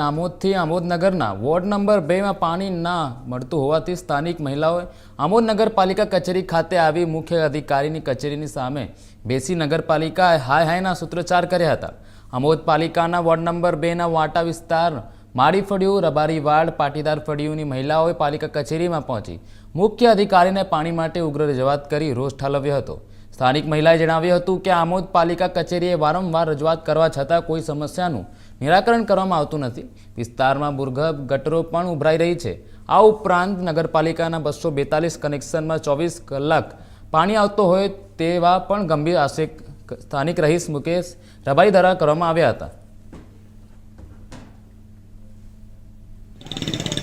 આમોદથી આમોદનગરના ward number બેમાં પાણી ના મળતું હોવાથી સ્થાનિક મહિલાઓએ આમોદ નગરપાલિકા કચેરી ખાતે આવી મુખ્ય અધિકારીની કચેરીની સામે બેસી નગરપાલિકાએ હાય હાયના સૂત્રોચ્ચાર કર્યા હતા. આમોદ પાલિકાના વોર્ડ નંબર બેના વાટા વિસ્તાર માળી ફળિયું, રબારી વાડ, પાટીદાર ફળિયુંની મહિલાઓએ પાલિકા કચેરીમાં પહોંચી મુખ્ય અધિકારીને પાણી માટે ઉગ્ર રજૂઆત કરી રોષ ઠાલવ્યો હતો. સ્થાનિક મહિલાએ જણાવ્યું હતું કે આમોદ પાલિકા કચેરીએ વારંવાર રજૂઆત કરવા છતાં કોઈ સમસ્યાનું નિરાકરણ કરવામાં આવતું નથી. વિસ્તારમાં ભૂગર્ભ ગટરો પણ ઉભરાઈ રહી છે. આ ઉપરાંત નગરપાલિકાના બસો બેતાલીસ કનેક્શનમાં ચોવીસ કલાક પાણી આવતો હોય તેવા પણ ગંભીર આક્ષેપ સ્થાનિક રહીશ મુકેશ રબારી દ્વારા કરવામાં આવ્યા હતા.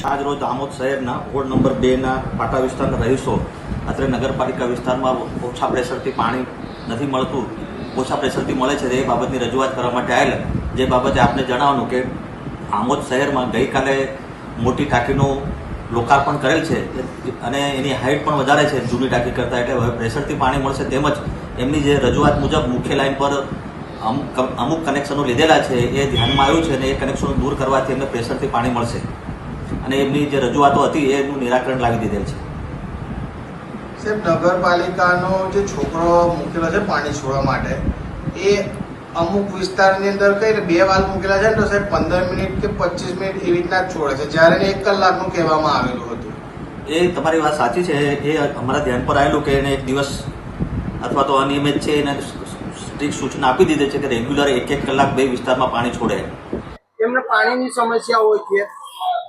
આજ રોજ દામોદ શહેરના વોર્ડ નંબર બેના પાટા વિસ્તારના રહીશો અત્રે નગરપાલિકા વિસ્તારમાં ઓછા પ્રેશરથી પાણી નથી મળતું. ઓછા પ્રેશરથી મળે છે તે બાબતની રજૂઆત કરવા માટે આવેલા જે બાબતે આપને જણાવવાનું કે આમોદ શહેરમાં ગઈકાલે મોટી ટાંકીનું લોકાર્પણ કરેલ છે અને એની હાઇટ પણ વધારે છે જૂની ટાંકી કરતાં, એટલે હવે પ્રેશરથી પાણી મળશે તેમજ એમની જે રજૂઆત મુજબ મુખ્ય લાઇન પર અમુક કનેક્શનો લીધેલા છે એ ધ્યાનમાં આવ્યું છે અને એ કનેક્શનો દૂર કરવાથી એમને પ્રેશરથી પાણી મળશે. અને એમની જે રજૂઆતો હતી એનું નિરાકરણ લાવી દીધેલ છે. સાહેબ, નગરપાલિકાનો જે છોકરો મૂકેલો છે પાણી છોડવા માટે, એ અમુક વિસ્તારની અંદર કઈ બે વાલ મૂકેલા છે ને તો સાહેબ પંદર મિનિટ કે પચીસ મિનિટ એવી રીતના જ છોડે છે. જ્યારે એક કલાકનું કહેવામાં આવેલું હતું. એ તમારી વાત સાચી છે. એ અમારા ધ્યાન પર આવેલું કે એને એક દિવસ અથવા તો અનિયમિત છે એને સ્ટ્રિક્ટ સૂચના આપી દીધી છે કે રેગ્યુલર એક એક કલાક બે વિસ્તારમાં પાણી છોડે. એમને પાણીની સમસ્યા હોય છે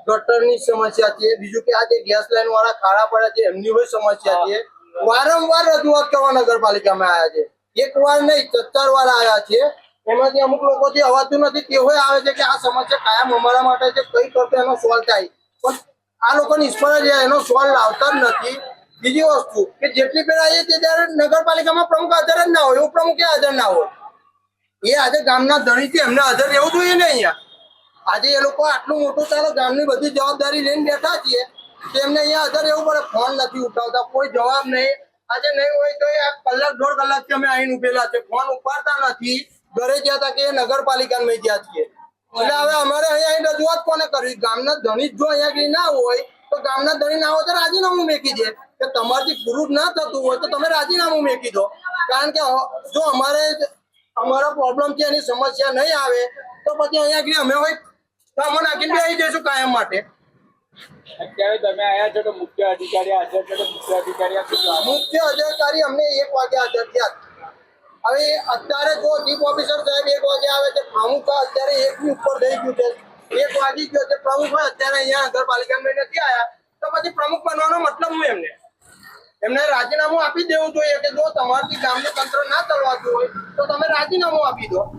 ગટરની સમસ્યા છે બીજું કે આ જે ગેસ લાઈન વાળા ખાડા પડ્યા છે એમની હોય સમસ્યા છે. વારંવાર રજૂઆત કરવા નગરપાલિકામાં આવ્યા છે. એક વાર નહીં સત્તર વાર આવ્યા છે એમાંથી અમુક લોકો જે અવાતું નથી તેઓ આવે છે કે આ સમસ્યા કાયમ અમારા માટે છે કઈ કરતો એનો સોલ્વ થાય. પણ આ લોકો નિષ્ફળ જ એનો સોલ્વ લાવતા જ નથી. બીજી વસ્તુ કે જેટલી પેલા આવીએ તે ત્યારે નગરપાલિકામાં પ્રમુખ હાજર જ ના હોય ઉપપ્રમુખ હાજર ના હોય. એ આજે ગામના ધણી છે એમને હાજર રહેવું જોઈએ ને અહીંયા. આજે એ લોકો આટલું મોટું ચાલો ગામની બધી જવાબદારી લઈને બેઠા છીએ કે એમને અહીંયા હાજર રહેવું પડે. ફોન નથી ઉઠાવતા, કોઈ જવાબ નહીં. આજે નહીં હોય તો આ કલાક, દોઢ કલાકથી અમે આવીને ઉભેલા છે. ફોન ઉપાડતા નથી. ઘરે ગયા હતા કે નગરપાલિકામાં ગયા છીએ. એટલે હવે અમારે અહીંયા અહીં રજૂઆત કોને કરવી? ગામના ધણી જો અહીંયા ના હોય, તો ગામના ધણી ના હોય તો રાજીનામું મેકી દે. કે તમારથી પૂરું ના થતું હોય તો તમે રાજીનામું મેકી દો. કારણ કે જો અમારે અમારા પ્રોબ્લેમ છે, એની સમસ્યા નહીં આવે, તો પછી અહીંયા અમે હોય, તો નાખીને આવી જઈશું કાયમ માટે. એક વાગે જો ચીફ પ્રમુખ અત્યારે એક ની ઉપર થઈ ગયું તો પછી પ્રમુખ બનવાનો મતલબ એમને? એમને રાજીનામું આપી દેવું જોઈએ કે જો તમારથી ગામનું તંત્ર ના ચલવાતું હોય તો તમે રાજીનામું આપી દો.